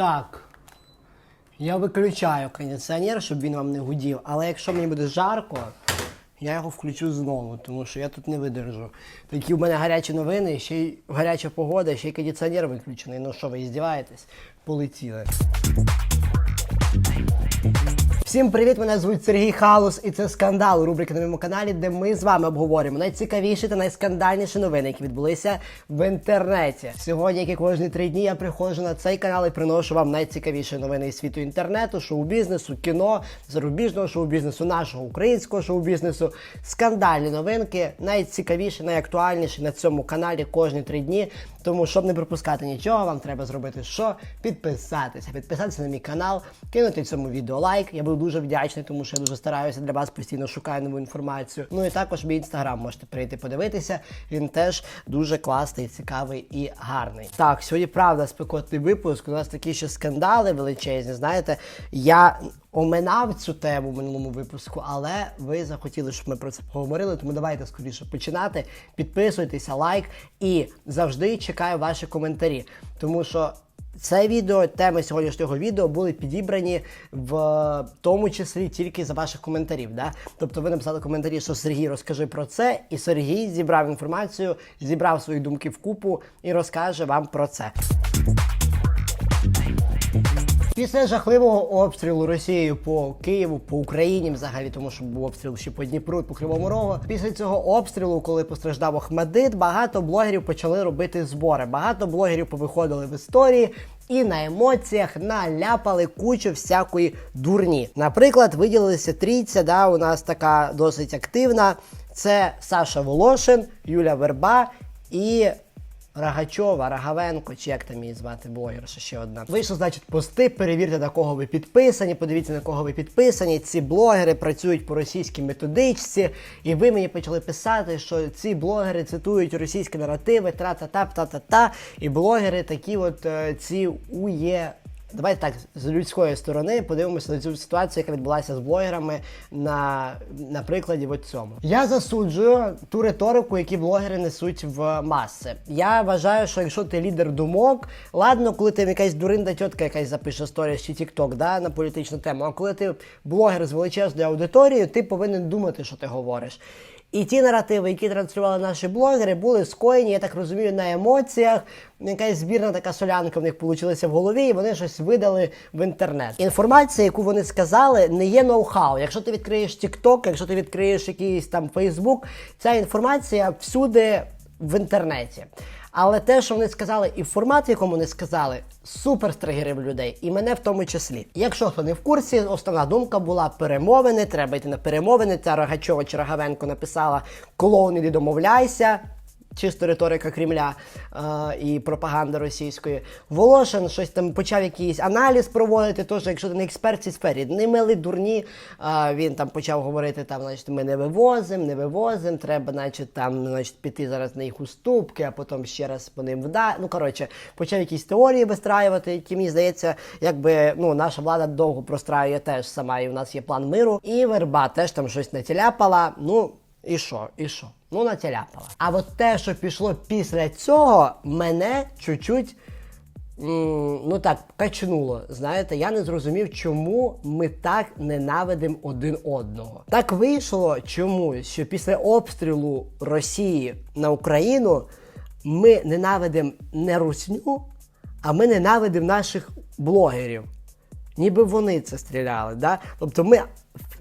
Так. Я виключаю кондиціонер, щоб він вам не гудів. Але якщо мені буде жарко, я його включу знову, тому що я тут не видержу. Такі в мене гарячі новини, ще й гаряча погода, ще й кондиціонер виключений. Ну що, ви здіваєтесь? Полетіли. Всім привіт! Мене звуть Сергій Халус, і це скандал. Рубрика на моєму каналі, де ми з вами обговорюємо найцікавіші та найскандальніші новини, які відбулися в інтернеті. Сьогодні, як і кожні три дні, я приходжу на цей канал і приношу вам найцікавіші новини із світу інтернету, шоу-бізнесу, кіно, зарубіжного шоу-бізнесу, нашого українського шоу-бізнесу, скандальні новинки, найцікавіші, найактуальніші на цьому каналі кожні три дні. Тому, щоб не пропускати нічого, вам треба зробити що? Підписатися. Підписатися на мій канал, кинути цьому відео лайк. Я буду дуже вдячний, тому що я дуже стараюся для вас постійно шукаю нову інформацію. Ну і також мій інстаграм можете прийти подивитися. Він теж дуже класний, цікавий і гарний. Так, сьогодні правда спекотний випуск. У нас такі ще скандали величезні. Знаєте, я. Оминав цю тему в минулому випуску, але ви захотіли, щоб ми про це поговорили. Тому давайте скоріше починати. Підписуйтеся, лайк і завжди чекаю ваші коментарі. Тому що це відео, теми сьогоднішнього відео були підібрані в тому числі тільки за ваших коментарів. Да? Тобто ви написали коментарі, що Сергій розкажи про це, і Сергій зібрав інформацію, зібрав свої думки в купу і розкаже вам про це. Після жахливого обстрілу Росією по Києву, по Україні взагалі, тому що був обстріл ще по Дніпру і по Кривому Рогу. Після цього обстрілу, коли постраждав Охмадит, багато блогерів почали робити збори. Багато блогерів повиходили в історії. І на емоціях наляпали кучу всякої дурні. Наприклад, виділилися трійця, да, у нас така досить активна. Це Саша Волошин, Юля Верба і Рагачова, Рагавенко, чи як там її звати блогерша ще одна. Вийшло, значить, пости, перевірте, на кого ви підписані, подивіться, на кого ви підписані. Ці блогери працюють по російській методичці, і ви мені почали писати, що ці блогери цитують російські наративи, тра-та-та-та-та-та, і блогери такі от е, ці ує. Давайте так з людської сторони подивимося на цю ситуацію, яка відбулася з блогерами на, на прикладі от цьому. Я засуджую ту риторику, які блогери несуть в маси. Я вважаю, що якщо ти лідер думок, ладно, коли ти якась дуринда тітка якась запише сторіс чи тікток да, на політичну тему, а коли ти блогер з величезною аудиторією, ти повинен думати, що ти говориш. І ті наративи, які транслювали наші блогери, були скоєні, я так розумію, на емоціях. Якась збірна така солянка в них получилася в голові, і вони щось видали в інтернет. Інформація, яку вони сказали, не є ноу-хау. Якщо ти відкриєш TikTok, якщо ти відкриєш якийсь там Facebook, ця інформація всюди в інтернеті. Але те, що вони сказали, і формат, в якому вони сказали, супер стригерив людей, і мене в тому числі. Якщо хто не в курсі, основна думка була перемовини, треба йти на перемовини. Ця Рогачова чи Рогавенко написала клоун, іди домовляйся. Чисто риторика Кремля е, і пропаганда російської. Волошин щось там почав якийсь аналіз проводити. Тож, якщо ти не експерт в цій сфері, не мили дурні. Е, він там почав говорити: там, значить, ми не вивозимо, не вивозимо. Треба, значить, там, значить, піти зараз на їх уступки, а потім ще раз по ним вда. Ну коротше, почав якісь теорії вистраювати, які мені здається, якби ну наша влада довго простраює теж сама, і у нас є план миру. І верба теж там щось натіляпала. Ну. І що, і що? Ну, натяляпала. А от те, що пішло після цього, мене чуть-чуть, ну так, качнуло. Знаєте, я не зрозумів, чому ми так ненавидимо один одного. Так вийшло чомусь, що після обстрілу Росії на Україну ми ненавидимо не русню, а ми ненавидимо наших блогерів. Ніби вони це стріляли. Да? Тобто ми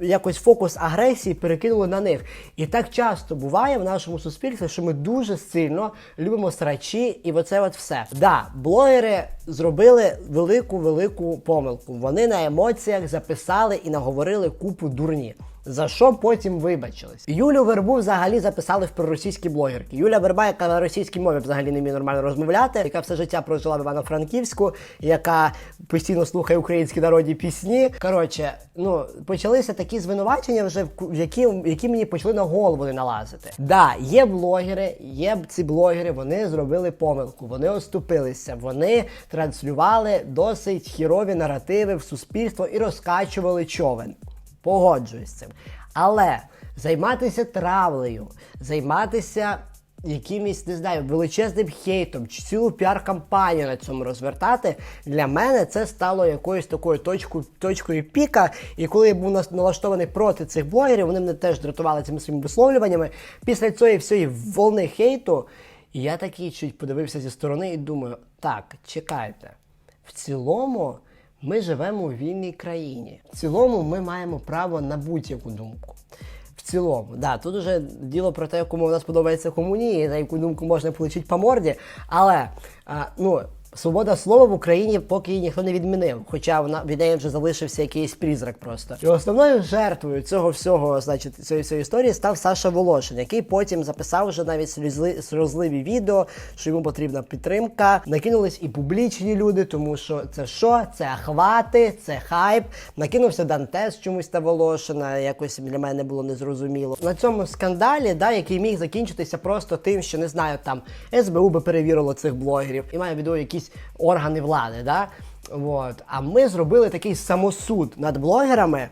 якось фокус агресії перекинули на них. І так часто буває в нашому суспільстві, що ми дуже сильно любимо срачі, і оце от все. Да, блогери зробили велику велику помилку. Вони на емоціях записали і наговорили купу дурні. За що потім вибачились? Юлю Вербу взагалі записали в проросійські блогерки. Юля Верба, яка на російській мові взагалі не вміє нормально розмовляти, яка все життя прожила в Івано-Франківську, яка постійно слухає українські народні пісні. Коротше, ну почалися такі звинувачення, вже в які, які мені почали на голову не налазити. Да, є блогери, є ці блогери, вони зробили помилку, вони оступилися, вони транслювали досить хірові наративи в суспільство і розкачували човен. Погоджуюсь з цим. Але займатися травлею, займатися якимось, не знаю, величезним хейтом чи цілу піар-кампанію на цьому розвертати, для мене це стало якоюсь такою точкою, точкою піка. І коли я був налаштований проти цих блогерів, вони мене теж дратували цими своїми висловлюваннями. Після цієї всієї волни хейту, я такий чуть подивився зі сторони і думаю, так, чекайте. В цілому ми живемо у вільній країні. В цілому ми маємо право на будь-яку думку. В цілому, да, тут уже діло про те, кому у нас подобається комунії, на яку думку можна получити по морді. Але а, ну, свобода слова в Україні поки її ніхто не відмінив, хоча вона від неї вже залишився якийсь призрак просто. І основною жертвою цього всього, значить, цієї всієї історії став Саша Волошин, який потім записав вже навіть сльозли- сльозливі відео, що йому потрібна підтримка. Накинулись і публічні люди, тому що це що? Це охвати, це хайп. Накинувся Дантес чомусь на Волошина, якось для мене було незрозуміло. На цьому скандалі, да, який міг закінчитися просто тим, що не знаю, там СБУ би перевірило цих блогерів, і маю в виду якісь органи влади. Да? От. А ми зробили такий самосуд над блогерами.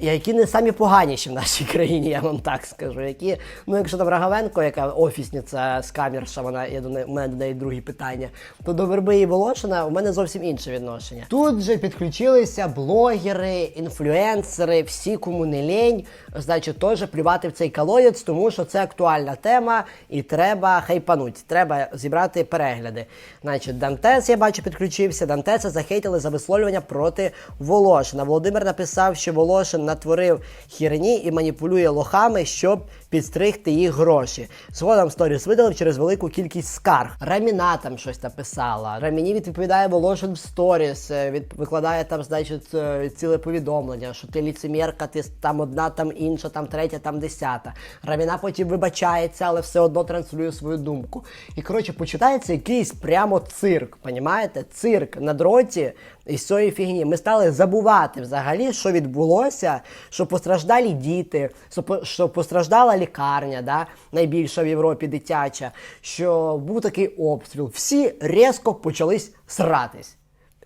Які не самі поганіші в нашій країні, я вам так скажу. Які, ну якщо там Раговенко, яка офісниця скамерша, вона я до неї, у мене до неї другі питання, то до Верби і Волошина у мене зовсім інше відношення. Тут же підключилися блогери, інфлюенсери, всі кому не лень, значить, теж плювати в цей колодець, тому що це актуальна тема і треба хайпануть, треба зібрати перегляди. Значить, Дантес, я бачу, підключився. Дантеса захейтили за висловлювання проти Волошина. Володимир написав, що Волошин натворив херні і маніпулює лохами, щоб підстригти їх гроші. Згодом сторіс видалив через велику кількість скарг. Раміна там щось написала. Раміні відповідає Волошин в сторіс, е, від, викладає там, значить, е, ціле повідомлення, що ти ліцемірка, ти там одна, там інша, там третя, там десята. Раміна потім вибачається, але все одно транслює свою думку. І коротше, починається якийсь прямо цирк. Понімаєте? Цирк на дроті із цієї фігні. Ми стали забувати взагалі, що відбулося, що постраждалі діти, що по- що постраждала лікарня, да, найбільша в Європі дитяча, що був такий обстріл. Всі різко почались сратись.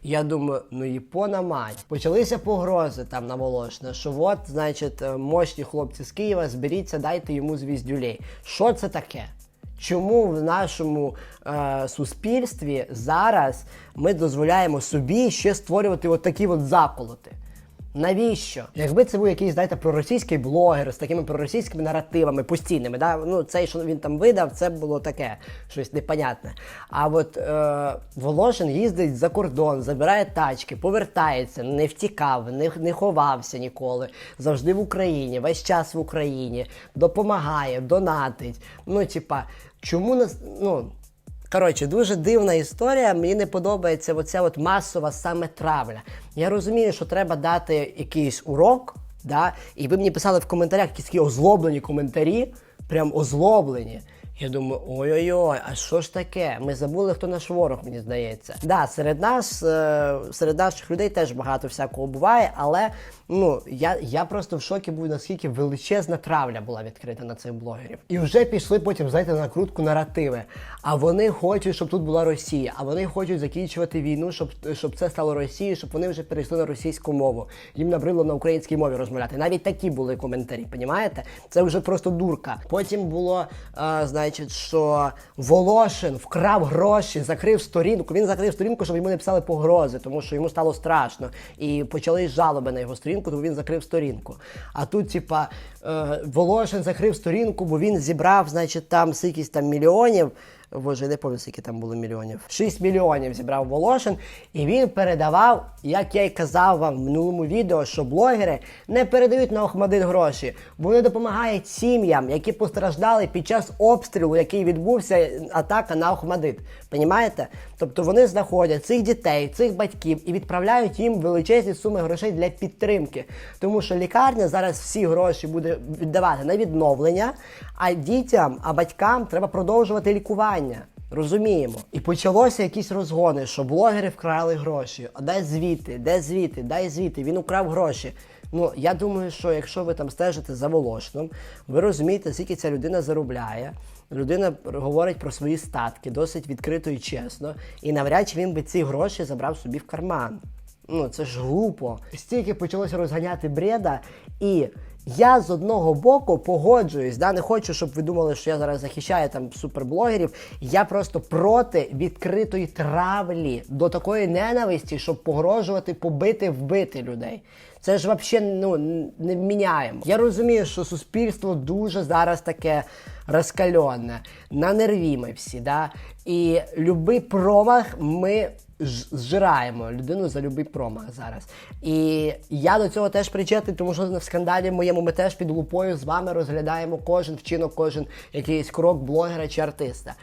Я думаю, ну Япона мать. Почалися погрози там на Волошина, що от, значить, е, мощні хлопці з Києва, зберіться, дайте йому звіздюлей. Що це таке? Чому в нашому е, суспільстві зараз ми дозволяємо собі ще створювати от такі от заколоти? Навіщо? Якби це був якийсь, знаєте, проросійський блогер з такими проросійськими наративами постійними, да? ну цей, що він там видав, це було таке щось непонятне. А от е, Волошин їздить за кордон, забирає тачки, повертається, не втікав, не, не ховався ніколи, завжди в Україні, весь час в Україні, допомагає, донатить. Ну, типа, чому нас. ну... Коротше, дуже дивна історія. Мені не подобається оця от масова саме травля. Я розумію, що треба дати якийсь урок, да? і ви мені писали в коментарях якісь такі озлоблені коментарі, прям озлоблені. Я думаю, ой-ой-ой, а що ж таке? Ми забули, хто наш ворог, мені здається. Да, серед нас, е, серед наших людей теж багато всякого буває, але ну я, я просто в шокі був, наскільки величезна травля була відкрита на цих блогерів. І вже пішли потім, знаєте, на крутку наративи. А вони хочуть, щоб тут була Росія, а вони хочуть закінчувати війну, щоб, щоб це стало Росією, щоб вони вже перейшли на російську мову. Їм набрило на українській мові розмовляти. Навіть такі були коментарі, понімаєте? Це вже просто дурка. Потім було, е, значить, що Волошин вкрав гроші, закрив сторінку. Він закрив сторінку, щоб йому не писали погрози, тому що йому стало страшно. І почали жалоби на його сторінку, тому він закрив сторінку. А тут, типа, е, Волошин закрив сторінку, бо він зібрав, значить, там скількись там мільйонів. Боже, не пам'ятаю, скільки там було мільйонів. 6 мільйонів зібрав Волошин, і він передавав, як я й казав вам в минулому відео, що блогери не передають на Охмадит гроші. Вони допомагають сім'ям, які постраждали під час обстрілу, який відбувся атака на Охмадит. Понімаєте? Тобто вони знаходять цих дітей, цих батьків і відправляють їм величезні суми грошей для підтримки. Тому що лікарня зараз всі гроші буде віддавати на відновлення, а дітям, а батькам треба продовжувати лікування. Розуміємо. І почалося якісь розгони, що блогери вкрали гроші. А дай звідти, де звідти, дай звідти. Він украв гроші. Ну, я думаю, що якщо ви там стежите за Волошином, ви розумієте, скільки ця людина заробляє. Людина говорить про свої статки досить відкрито і чесно. І навряд чи він би ці гроші забрав собі в карман. Ну, це ж глупо. Стільки почалося розганяти бреда, і Я з одного боку погоджуюсь, да, не хочу, щоб ви думали, що я зараз захищаю там суперблогерів. Я просто проти відкритої травлі до такої ненависті, щоб погрожувати, побити, вбити людей. Це ж взагалі ну, не вміняємо. Я розумію, що суспільство дуже зараз таке розкальоне, на нерві ми всі, да? і любий промах ми зжираємо людину за любий промах зараз. І я до цього теж причетний, тому що в скандалі моєму ми теж під лупою з вами розглядаємо кожен вчинок, кожен якийсь крок блогера чи артиста.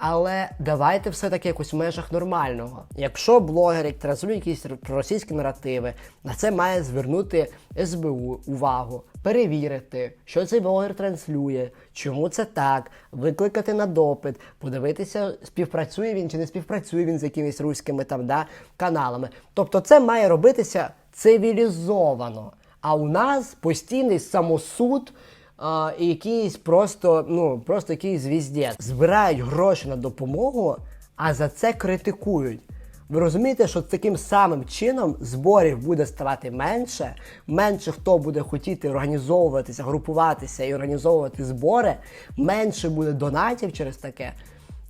Але давайте все-таки якось в межах нормального. Якщо блогери транслюють якісь російські наративи, на це має звернути СБУ увагу, перевірити, що цей блогер транслює, чому це так, викликати на допит, подивитися, співпрацює він чи не співпрацює він з якимись руськими там да, каналами. Тобто це має робитися цивілізовано. А у нас постійний самосуд а, і якийсь просто, ну, просто якийсь звіздець. Збирають гроші на допомогу, а за це критикують. Ви розумієте, що таким самим чином зборів буде ставати менше, менше хто буде хотіти організовуватися, групуватися і організовувати збори, менше буде донатів через таке.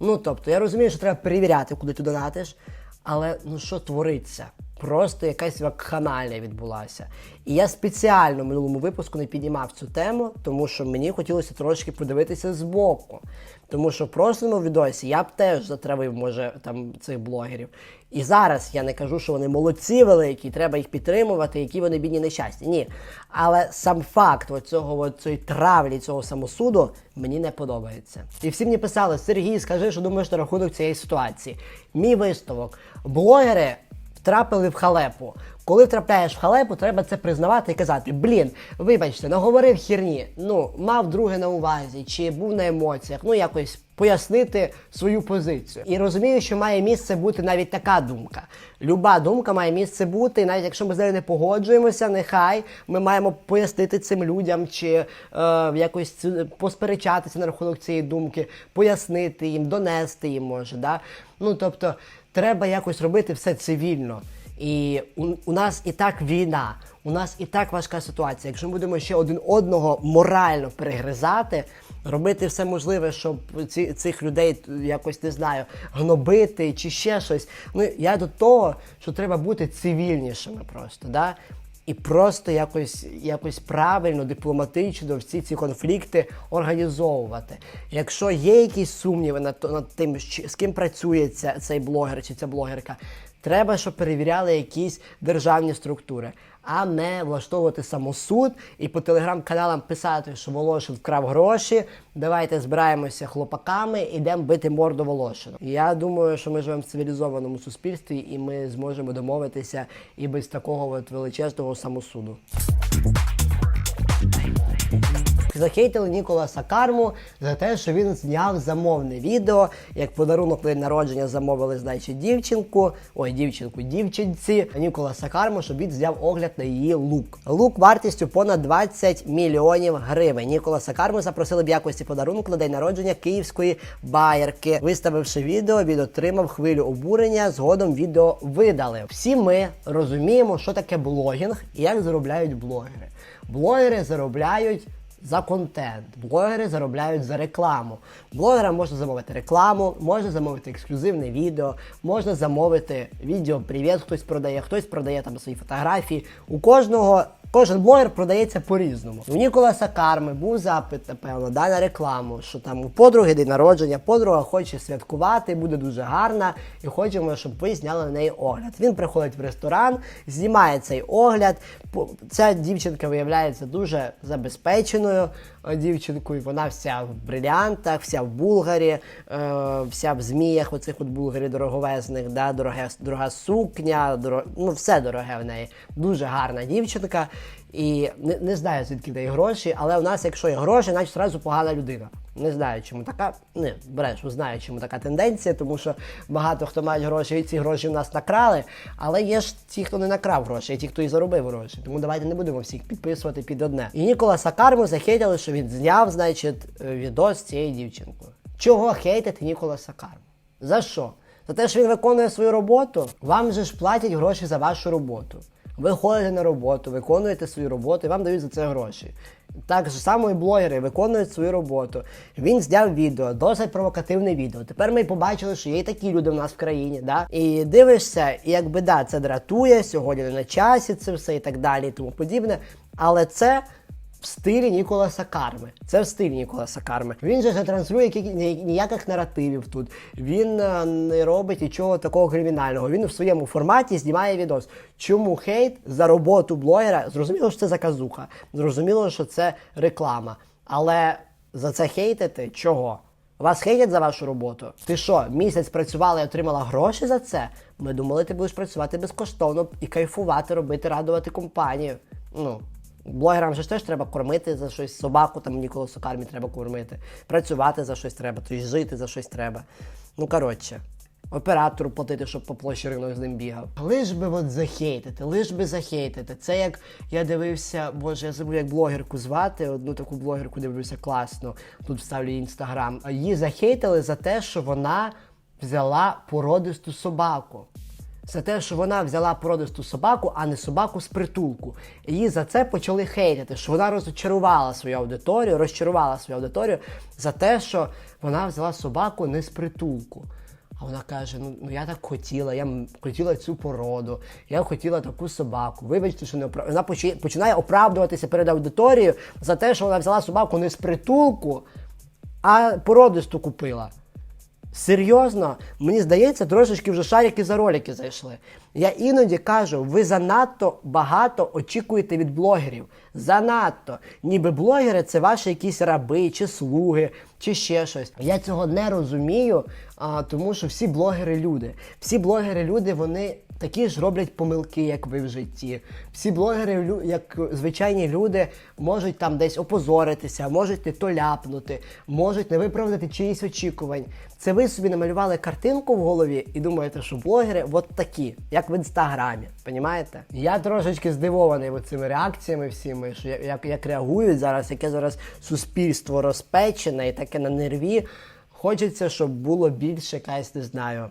Ну тобто, я розумію, що треба перевіряти, куди ти донатиш, але ну що твориться? Просто якась вакханалія відбулася. І я спеціально в минулому випуску не піднімав цю тему, тому що мені хотілося трошки подивитися збоку. Тому що в прошлому відосі я б теж затравив, може, там цих блогерів. І зараз я не кажу, що вони молодці великі, треба їх підтримувати, які вони бідні нещасті. Ні. Але сам факт оцього, от травлі, цього самосуду мені не подобається. І всі мені писали: Сергій, скажи, що думаєш на рахунок цієї ситуації. Мій висновок: блогери втрапили в халепу. Коли втрапляєш в халепу, треба це признавати і казати: блін, вибачте, наговорив херні, ну мав друге на увазі, чи був на емоціях, ну якось пояснити свою позицію. І розумію, що має місце бути навіть така думка. Люба думка має місце бути, і навіть якщо ми з нею не погоджуємося, нехай ми маємо пояснити цим людям чи е, якось посперечатися на рахунок цієї думки, пояснити їм, донести їм може. Да? Ну тобто, треба якось робити все цивільно. І у, у нас і так війна, у нас і так важка ситуація. Якщо ми будемо ще один одного морально перегризати, робити все можливе, щоб ці, цих людей якось не знаю, гнобити чи ще щось. Ну я до того, що треба бути цивільнішими просто. Да? І просто якось, якось правильно, дипломатично всі ці конфлікти організовувати. Якщо є якісь сумніви над, над тим, з ким працює ця, цей блогер чи ця блогерка, треба, щоб перевіряли якісь державні структури, а не влаштовувати самосуд і по телеграм-каналам писати, що Волошин вкрав гроші. Давайте збираємося хлопаками, ідемо бити морду Волошину. Я думаю, що ми живемо в цивілізованому суспільстві, і ми зможемо домовитися і без такого от величезного самосуду. Захейтили Ніколаса Карму за те, що він зняв замовне відео. Як подарунок день народження замовили, значить, дівчинку, ой, дівчинку, дівчинці Ніколаса Карму, щоб він зняв огляд на її лук. Лук вартістю понад 20 мільйонів гривень. Ніколаса Карму запросили в якості подарунку на день народження київської байерки. Виставивши відео, він отримав хвилю обурення. Згодом відео видали. Всі ми розуміємо, що таке блогінг і як заробляють блогери. Блогери заробляють за контент. Блогери заробляють за рекламу. Блогерам можна замовити рекламу, можна замовити ексклюзивне відео, можна замовити відео привіт, хтось продає, хтось продає там свої фотографії. У кожного. Кожен блогер продається по-різному. У Ніколаса Карми був запит, напевно, да, на рекламу, що там у подруги день народження, подруга хоче святкувати, буде дуже гарна, і хочемо, щоб ви зняли на неї огляд. Він приходить в ресторан, знімає цей огляд. Ця дівчинка виявляється дуже забезпеченою е, і Вона вся в брилянтах, вся в булгарі, е, вся в зміях, оцих от булгарі дороговезних, да, дороге, дорога сукня, дорог... ну все дороге в неї. Дуже гарна дівчинка. І не, не знаю, звідки неї гроші, але у нас, якщо є гроші, значить одразу погана людина. Не знаю, чому така. Не, брешу, знаю, чому така тенденція, тому що багато хто мають гроші, і ці гроші в нас накрали. Але є ж ті, хто не накрав гроші, є ті, хто і заробив гроші. Тому давайте не будемо всіх підписувати під одне. І Ніколаса Карму захейтили, що він зняв, значить, е, відос з цією дівчинкою. Чого хейтити Ніколаса Карму? За що? За те, що він виконує свою роботу? Вам же ж платять гроші за вашу роботу. Ви ходите на роботу, виконуєте свою роботу і вам дають за це гроші. Так само і блогери виконують свою роботу. Він зняв відео, досить провокативне відео. Тепер ми побачили, що є і такі люди в нас в країні. Да? І дивишся, і якби да, це дратує, сьогодні не на часі це все і так далі, і тому подібне. Але це в стилі Ніколаса Карми. Це в стилі Ніколаса Карми. Він же не транслює ніяких наративів тут. Він е, не робить нічого такого кримінального. Він в своєму форматі знімає відос. Чому хейт за роботу блогера? Зрозуміло, що це заказуха. Зрозуміло, що це реклама. Але за це хейтити чого? Вас хейтять за вашу роботу? Ти що, місяць працювала і отримала гроші за це? Ми думали, ти будеш працювати безкоштовно і кайфувати, робити, радувати компанію. Ну, блогерам же теж треба кормити за щось, собаку там Ніколасу Сокармі треба кормити, працювати за щось треба, тобто жити за щось треба. Ну, коротше. Оператору платити, щоб по площі ринок з ним бігав. Лиш би от захейтити, лиш би захейтити. Це як я дивився, боже, я забув, як блогерку звати, одну таку блогерку дивився класно. Тут вставлю інстаграм. Її захейтили за те, що вона взяла породисту собаку. За те, що вона взяла породисту собаку, а не собаку з притулку. Її за це почали хейтити, що вона розчарувала свою аудиторію, розчарувала свою аудиторію за те, що вона взяла собаку не з притулку. А вона каже: ну, ну я так хотіла, я хотіла цю породу, я хотіла таку собаку. Вибачте, що не опра... Вона починає оправдуватися перед аудиторією за те, що вона взяла собаку не з притулку, а породисту купила. Серйозно, мені здається, трошечки вже шарики за ролики зайшли. Я іноді кажу, ви занадто багато очікуєте від блогерів. Занадто. Ніби блогери це ваші якісь раби чи слуги, чи ще щось. Я цього не розумію, а, тому що всі блогери люди. Всі блогери люди, вони такі ж роблять помилки, як ви в житті. Всі блогери, як звичайні люди, можуть там десь опозоритися, можуть не то ляпнути, можуть не виправдати чиїсь очікувань. Це ви собі намалювали картинку в голові і думаєте, що блогери от такі, як в інстаграмі. Понімаєте? Я трошечки здивований цими реакціями всіми, що як, як реагують зараз, яке зараз суспільство розпечене і таке на нерві. Хочеться, щоб було більше якась, не знаю,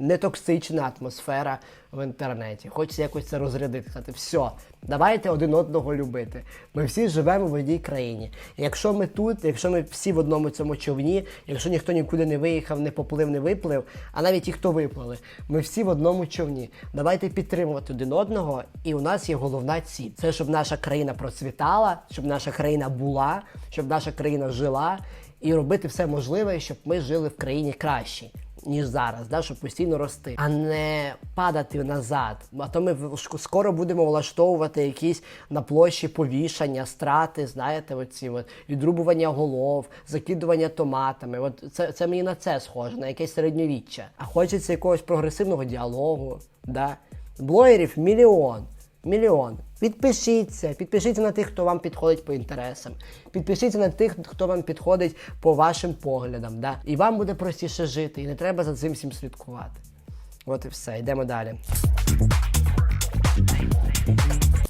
нетоксична атмосфера в інтернеті. Хочеться якось це розрядити. Сказати, все, давайте один одного любити. Ми всі живемо в одній країні. Якщо ми тут, якщо ми всі в одному цьому човні, якщо ніхто нікуди не виїхав, не поплив, не виплив, а навіть ті, хто виплили, ми всі в одному човні. Давайте підтримувати один одного. І у нас є головна ціль. Це щоб наша країна процвітала, щоб наша країна була, щоб наша країна жила, і робити все можливе, щоб ми жили в країні кращій ніж зараз, да, щоб постійно рости, а не падати назад. А то ми скоро будемо влаштовувати якісь на площі повішання, страти, знаєте, оці от, відрубування голов, закидування томатами. От це, це мені на це схоже, на якесь середньовіччя. А хочеться якогось прогресивного діалогу. Да? Блогерів мільйон. Мільйон. Підпишіться, підпишіться на тих, хто вам підходить по інтересам. Підпишіться на тих, хто вам підходить по вашим поглядам. Да? І вам буде простіше жити, і не треба за цим всім слідкувати. От і все, йдемо далі.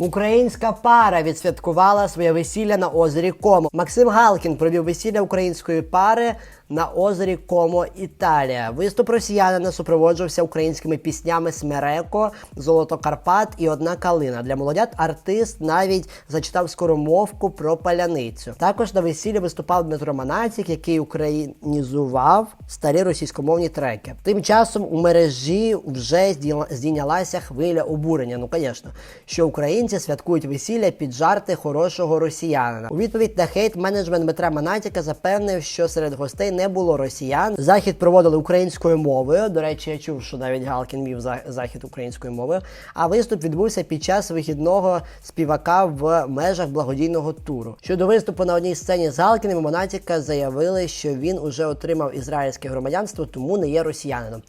Українська пара відсвяткувала своє весілля на озері Комо. Максим Галкін провів весілля української пари на озері Комо, Італія. Виступ росіянина супроводжувався українськими піснями Смереко, Золото Карпат і Одна калина. Для молодят артист навіть зачитав скоромовку про паляницю. Також на весіллі виступав Дмитро Манатік, який українізував старі російськомовні треки. Тим часом у мережі вже здійнялася хвиля обурення. Ну, звісно, що українці святкують весілля під жарти хорошого росіянина. У відповідь на хейт менеджмент Дмитра Манатіка запевнив, що серед гостей не було росіян. Захід проводили українською мовою. До речі, я чув, що навіть Галкін вів захід українською мовою. А виступ відбувся під час вихідного співака в межах благодійного туру. Щодо виступу на одній сцені з Галкіним, Монатіка заявили, що він уже отримав ізраїльське громадянство, тому не є росіянином.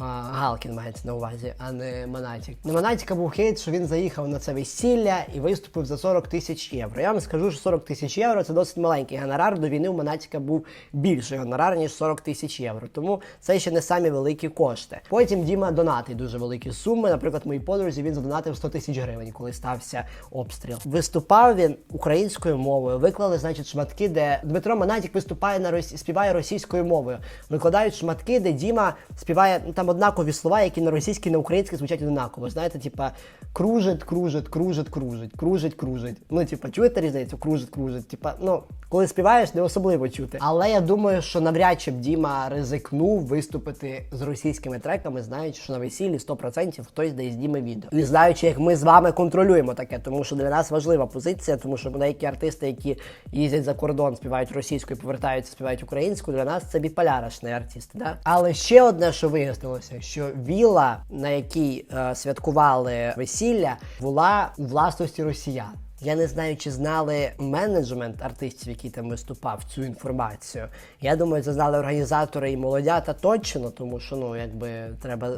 Галкін мається на увазі, а не Монатік. На Монатіка був хейт, що він заїхав на це весілля і виступив за 40 тисяч євро. Я вам скажу, що 40 тисяч євро це досить маленький гонорар. До війни у Монатіка був більший гонорар, ніж 40 тисяч євро. Тому це ще не самі великі кошти. Потім Діма донатить дуже великі суми. Наприклад, моїй подрузі він задонатив 100 тисяч гривень, коли стався обстріл. Виступав він українською мовою. Виклали, значить, шматки, де Дмитро Монатік виступає на росі... співає російською мовою. Викладають шматки, де Діма співає. Ну там там однакові слова, які на російській, на українській звучать однаково. Знаєте, типа кружить, кружить, кружить, кружить, кружить, кружить. Ну, типа, чуєте різницю? Кружить, кружить. Типа, ну, коли співаєш, не особливо чути. Але я думаю, що навряд чи б Діма ризикнув виступити з російськими треками, знаючи, що на весіллі 100% хтось дає з Діми відео. І знаючи, як ми з вами контролюємо таке, тому що для нас важлива позиція, тому що деякі артисти, які їздять за кордон, співають російською, повертаються, співають українською, для нас це біполярочні артисти. Да? Але ще одне, що вияснилося, що віла, на якій е, святкували весілля, була у власності росіян. Я не знаю, чи знали менеджмент артистів, який там виступав, цю інформацію. Я думаю, це знали організатори і молодята точно, тому що ну якби треба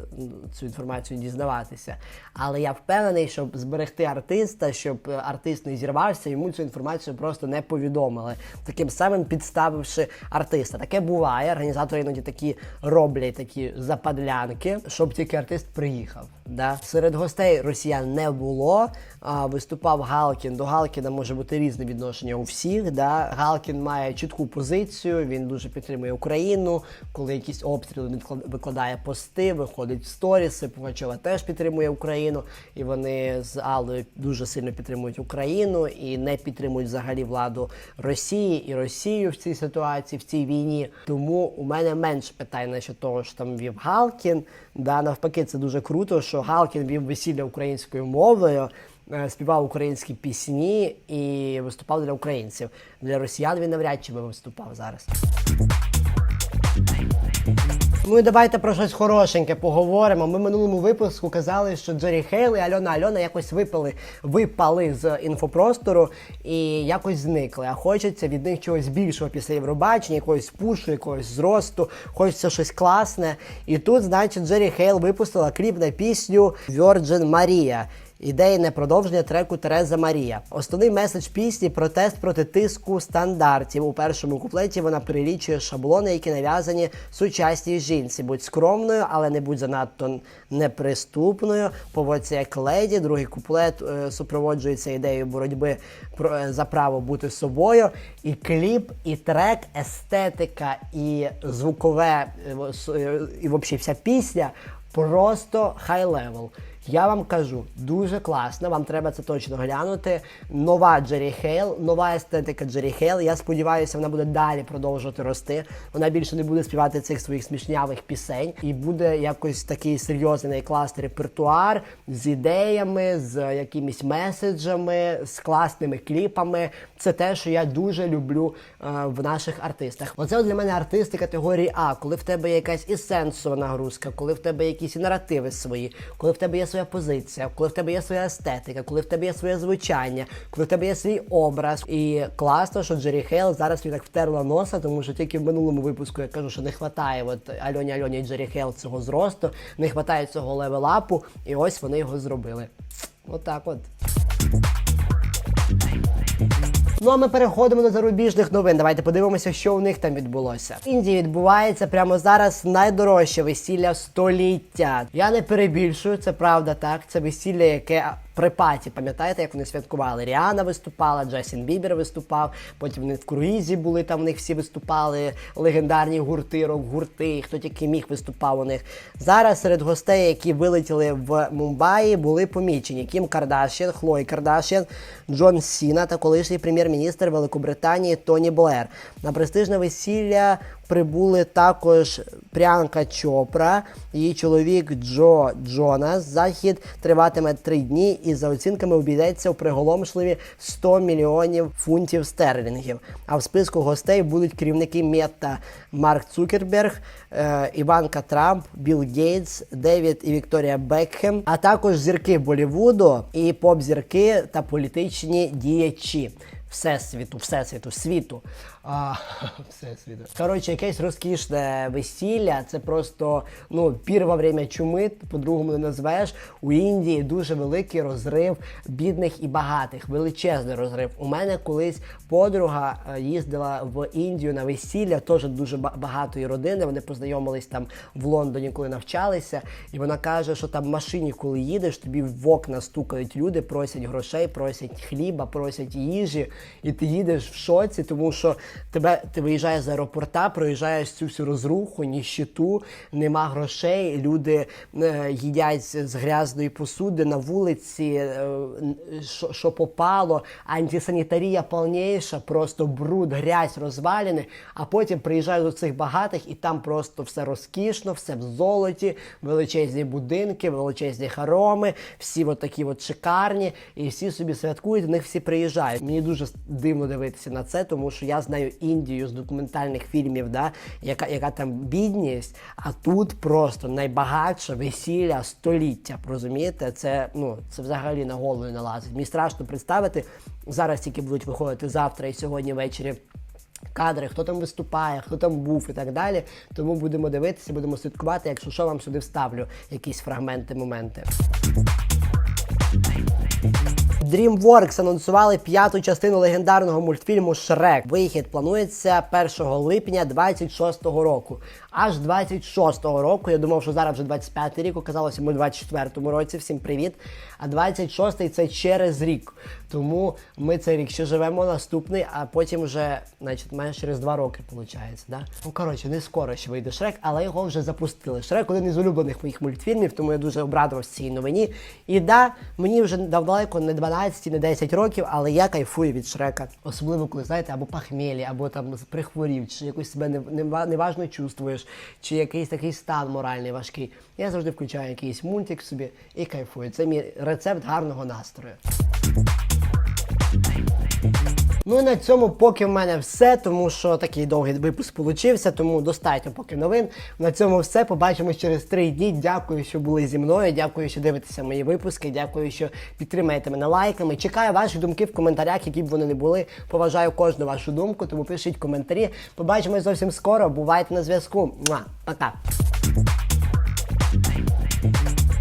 цю інформацію дізнаватися. Але я впевнений, щоб зберегти артиста, щоб артист не зірвався, йому цю інформацію просто не повідомили. Таким самим підставивши артиста. Таке буває. Організатори іноді такі роблять такі западлянки, щоб тільки артист приїхав. Да? Серед гостей росіян не було. Виступав Галкін. До Галкіна може бути різне відношення у всіх. Да? Галкін має чітку позицію, він дуже підтримує Україну. Коли якісь обстріли він викладає пости, виходить в сторіси. Пугачова теж підтримує Україну, і вони з Аллою дуже сильно підтримують Україну і не підтримують взагалі владу Росії і Росію в цій ситуації, в цій війні. Тому у мене менше питань на що того, що там вів Галкін. Да, навпаки, це дуже круто, що Галкін вів весілля українською мовою. Е, Співав українські пісні і виступав для українців. Для росіян він навряд чи би виступав зараз. Ну і давайте про щось хорошеньке поговоримо. Ми в минулому випуску казали, що Джері Хейл і Альона Альона якось випали, випали з інфопростору і якось зникли. А хочеться від них чогось більшого після Євробачення, якогось пушу, якогось зросту, хочеться щось класне. І тут, значить, Джері Хейл випустила кліп на пісню Virgin Maria. Ідейне продовження треку Тереза Марія. Основний меседж пісні протест проти тиску стандартів. У першому куплеті вона перелічує шаблони, які нав'язані сучасній жінці. Будь скромною, але не будь занадто неприступною. Поводься як леді. Другий куплет е, супроводжується ідеєю боротьби про, е, за право бути собою. І кліп, і трек, естетика, і звукове, е, с- е, і взагалі вся пісня просто хай левел. Я вам кажу, дуже класно, вам треба це точно глянути. Нова Джері Хейл, нова естетика Джері Хейл. Я сподіваюся, вона буде далі продовжувати рости. Вона більше не буде співати цих своїх смішнявих пісень і буде якось такий серйозний класний репертуар з ідеями, з якимись меседжами, з класними кліпами. Це те, що я дуже люблю е, в наших артистах. Оце для мене артисти категорії А, коли в тебе є якась і сенсова нагрузка, коли в тебе якісь і наративи свої, коли в тебе є своя позиція, коли в тебе є своя естетика, коли в тебе є своє звучання, коли в тебе є свій образ. І класно, що Джері Хейл зараз він так втерла носа, тому що тільки в минулому випуску я кажу, що не вистачає от Альоні Альоні і Джері Хейл цього зросту, не вистачає цього левелапу, і ось вони його зробили. Отак от. Ну а ми переходимо до зарубіжних новин. Давайте подивимося, що у них там відбулося. В Індії відбувається прямо зараз найдорожче весілля століття. Я не перебільшую, це правда так. Це весілля, яке при паті, пам'ятаєте, як вони святкували? Ріана виступала, Джасін Бібер виступав. Потім вони в круїзі були, там в них всі виступали легендарні гурти, рок-гурти. Хто тільки міг виступав у них. Зараз серед гостей, які вилетіли в Мумбаї, були помічені Кім Кардашян, Хлої Кардашян, Джон Сіна та колишній прем'єр-міністр Великобританії Тоні Блер. На престижне весілля прибули також Прянка Чопра, її чоловік Джо Джонас. Захід триватиме три дні і за оцінками обійдеться у приголомшливі 100 мільйонів фунтів стерлінгів. А в списку гостей будуть керівники Мета Марк Цукерберг, е, Іванка Трамп, Білл Гейтс, Девід і Вікторія Бекхем, а також зірки Болівуду і поп-зірки та політичні діячі. Всесвіту, всесвіту, світу. А, всесвіту. Коротше, якесь розкішне весілля. Це просто ну, пір во время чуми, по-другому не назвеш. У Індії дуже великий розрив бідних і багатих, величезний розрив. У мене колись подруга е, їздила в Індію на весілля, теж дуже ба- багатої родини. Вони познайомились там в Лондоні, коли навчалися. І вона каже, що там в машині, коли їдеш, тобі в окна стукають люди, просять грошей, просять хліба, просять їжі, і ти їдеш в шоці, тому що тебе ти виїжджаєш з аеропорта, проїжджаєш цю всю розруху, ніщиту, нема грошей, люди е, їдять з грязної посуди на вулиці, е, що, що попало, антисанітарія повніша, просто бруд, грязь, розваліни. А потім приїжджають до цих багатих, і там просто все розкішно, все в золоті, величезні будинки, величезні хороми, всі от такі от шикарні, і всі собі святкують, в них всі приїжджають. Мені дуже дивно дивитися на це, тому що я знаю Індію з документальних фільмів, да, яка, яка там бідність, а тут просто найбагатше весілля століття. Розумієте? Це ну це взагалі на голову налазить. Мені страшно представити зараз, тільки будуть виходити завтра і сьогодні ввечері. Кадри, хто там виступає, хто там був і так далі. Тому будемо дивитися, будемо слідкувати. Якщо що, вам сюди вставлю якісь фрагменти, моменти. DreamWorks анонсували п'яту частину легендарного мультфільму Шрек. Вихід планується 1 липня 26-го року. Аж 26-го року. Я думав, що зараз вже 25-й рік. Оказалося, ми в 24-му році. Всім привіт. А 26-й це через рік. Тому ми цей рік ще живемо наступний, а потім вже, значить, майже через два роки виходить. Да? Ну коротше, не скоро ще вийде Шрек, але його вже запустили. Шрек один із улюблених моїх мультфільмів, тому я дуже обрадувався цій новині. І да, мені вже давно не 12, не 10 років, але я кайфую від Шрека. Особливо, коли знаєте, або похмілі, або там прихворів, чи якось себе не- нева- неважно чувствуєш, чи якийсь такий стан моральний важкий. Я завжди включаю якийсь мультик собі і кайфую. Це мій рецепт гарного настрою. Ну і на цьому поки в мене все, тому що такий довгий випуск получився, тому достатньо поки новин. На цьому все. Побачимось через три дні. Дякую, що були зі мною. Дякую, що дивитеся мої випуски. Дякую, що підтримаєте мене лайками. Чекаю ваші думки в коментарях, які б вони не були. Поважаю кожну вашу думку, тому пишіть коментарі. Побачимось зовсім скоро. Бувайте на зв'язку. Пока.